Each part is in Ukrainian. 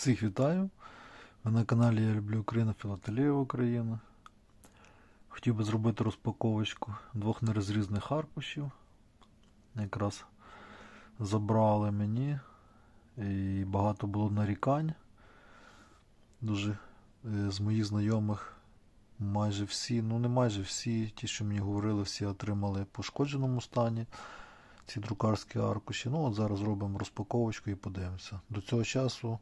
Всіх вітаю. Ви на каналі Я люблю Україну, Філателія Україна. Хотів би зробити розпаковочку двох нерозрізних аркушів. Якраз забрали мені і багато було нарікань. Дуже е, з моїх знайомих майже всі, ну не майже всі, ті, що мені говорили, всі отримали в пошкодженому стані ці друкарські аркуші. Ну, от зараз робимо розпаковочку і подивимося. До цього часу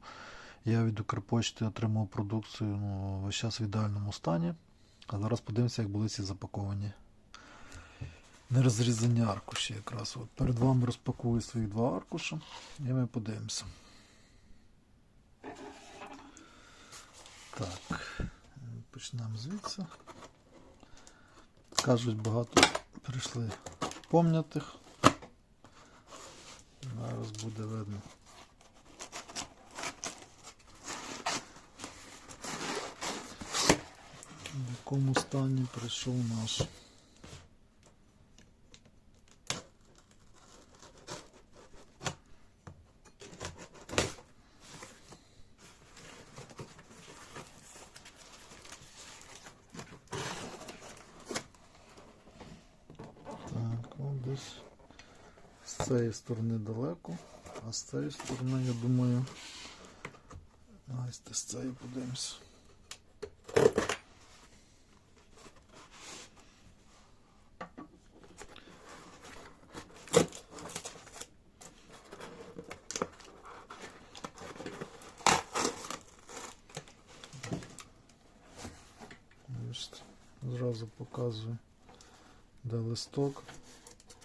я від Укрпочти отримав продукцію ну, весь час в ідеальному стані. А зараз подивимося, як були ці запаковані. Нерозрізані аркуші якраз. От перед вами розпакую свої два аркуша і ми подивимося. Так, почнемо звідси. Кажуть, багато прийшли помнятих. Зараз буде видно. В якому стані прийшов наш. Десь з цієї сторони далеко, а з цієї сторони, я думаю, давайте з цієї подивимося. Бачите, Зразу показую, де листок,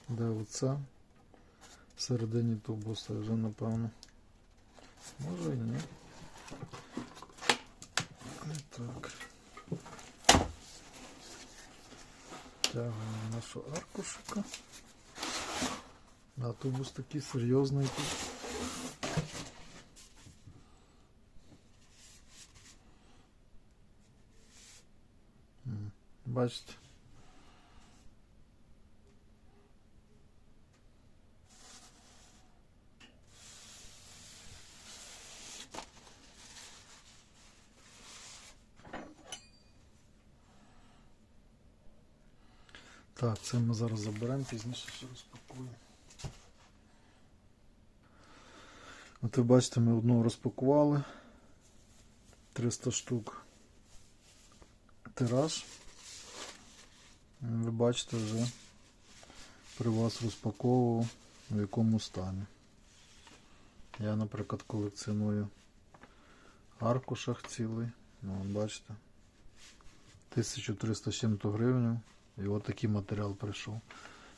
де оце. Всередині тубуса вже напевно. Може і ні. І Так. Тягуємо нашу аркушика. А тубус такий серйозний тут. Бачите? Так, це ми зараз заберемо, пізніше ще розпакуємо. От ви бачите, ми одну розпакували. 300 штук тираж. Ви бачите вже при вас розпаковував в якому стані. Я, наприклад, колекціоную аркушах цілий. Ну, бачите. 1300 з гривень. І от такий матеріал прийшов.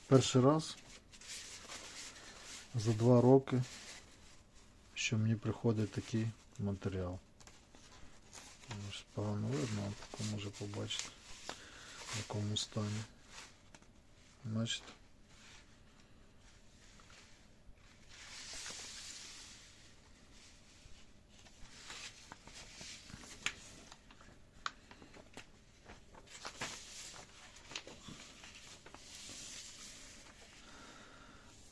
Перший раз за два роки, що мені приходить такий матеріал. Погано видно, а може побачити в якому стані. Бачите?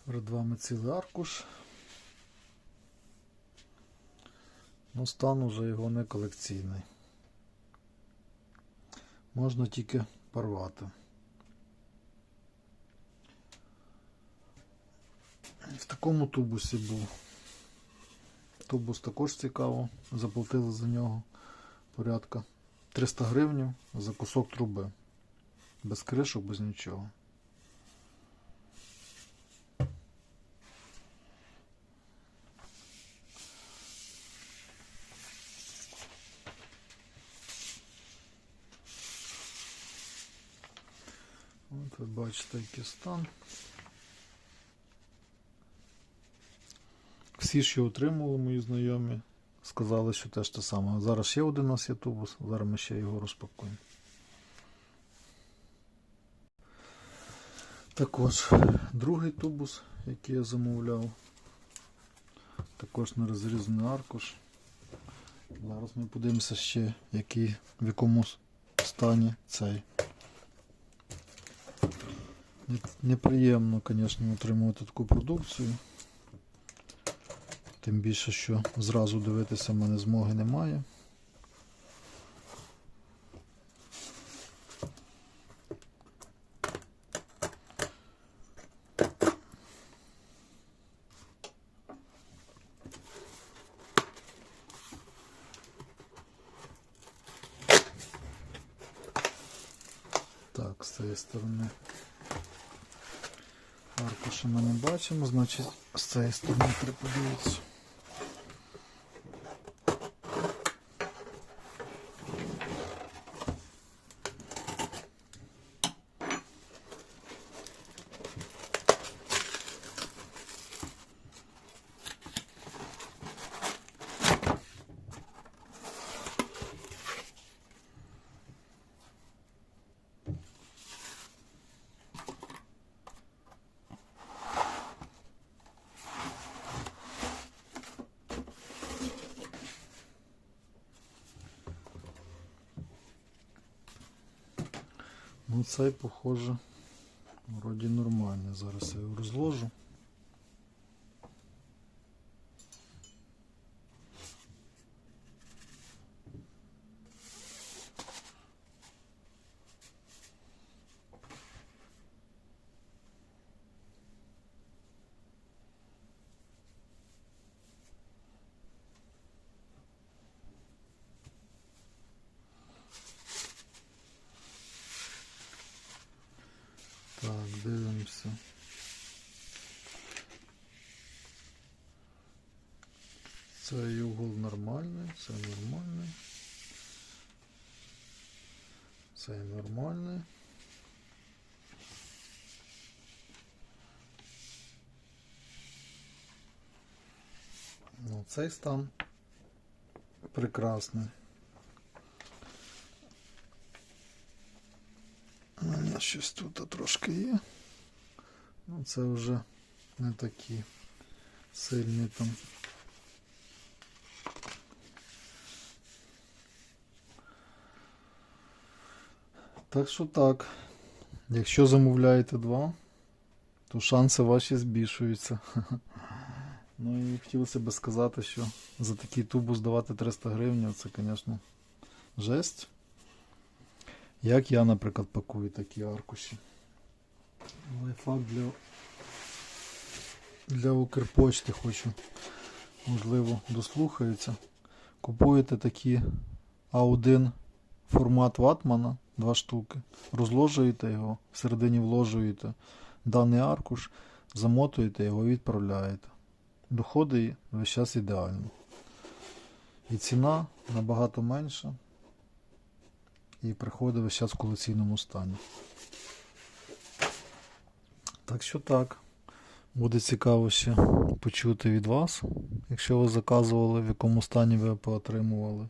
Перед вами цілий аркуш. Ну, стан уже його не колекційний. Можна тільки порвати. В такому тубусі був. Тубус також цікаво. Заплатили за нього порядка 300 гривень за кусок труби. Без кришок, без нічого. Бачите, який стан. Всі, що отримували мої знайомі, сказали, що теж те саме. Зараз ще один у нас є тубус, зараз ми ще його розпакуємо. Також другий тубус, який я замовляв. Також на розрізаний аркуш. Зараз ми подивимося ще, який, в якому стані цей. Не- Неприємно, звісно, отримувати таку продукцію. Тим більше, що зразу дивитися в мене змоги немає. Так, з цієї сторони аркуша ми не бачимо, значить з цієї сторони треба подивитися. Ну цей, похоже, вроді нормальний. Зараз я його розложу. Так, дивимося. Цей угол нормальний, це нормальний. Цей нормальний. Ну, цей стан прекрасний. У мене щось тут трошки є. Ну, це вже не такі сильні там. Так що так. Якщо замовляєте два, то шанси ваші збільшуються. Ну і хотілося би сказати, що за такий тубус здавати 300 гривень, це, звісно, жесть. Як я, наприклад, пакую такі аркуші. Лайфхак для, для Укрпочти хочу, можливо, дослухаються. Купуєте такі А1 формат ватмана, два штуки, розложуєте його, всередині вложуєте даний аркуш, замотуєте його і відправляєте. Доходить весь час ідеально. І ціна набагато менша і приходив час в колекційному стані. Так що так. Буде цікаво ще почути від вас, якщо ви заказували, в якому стані ви поотримували.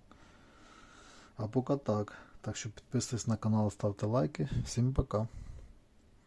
А поки так. Так що підписуйтесь на канал, ставте лайки. Всім пока.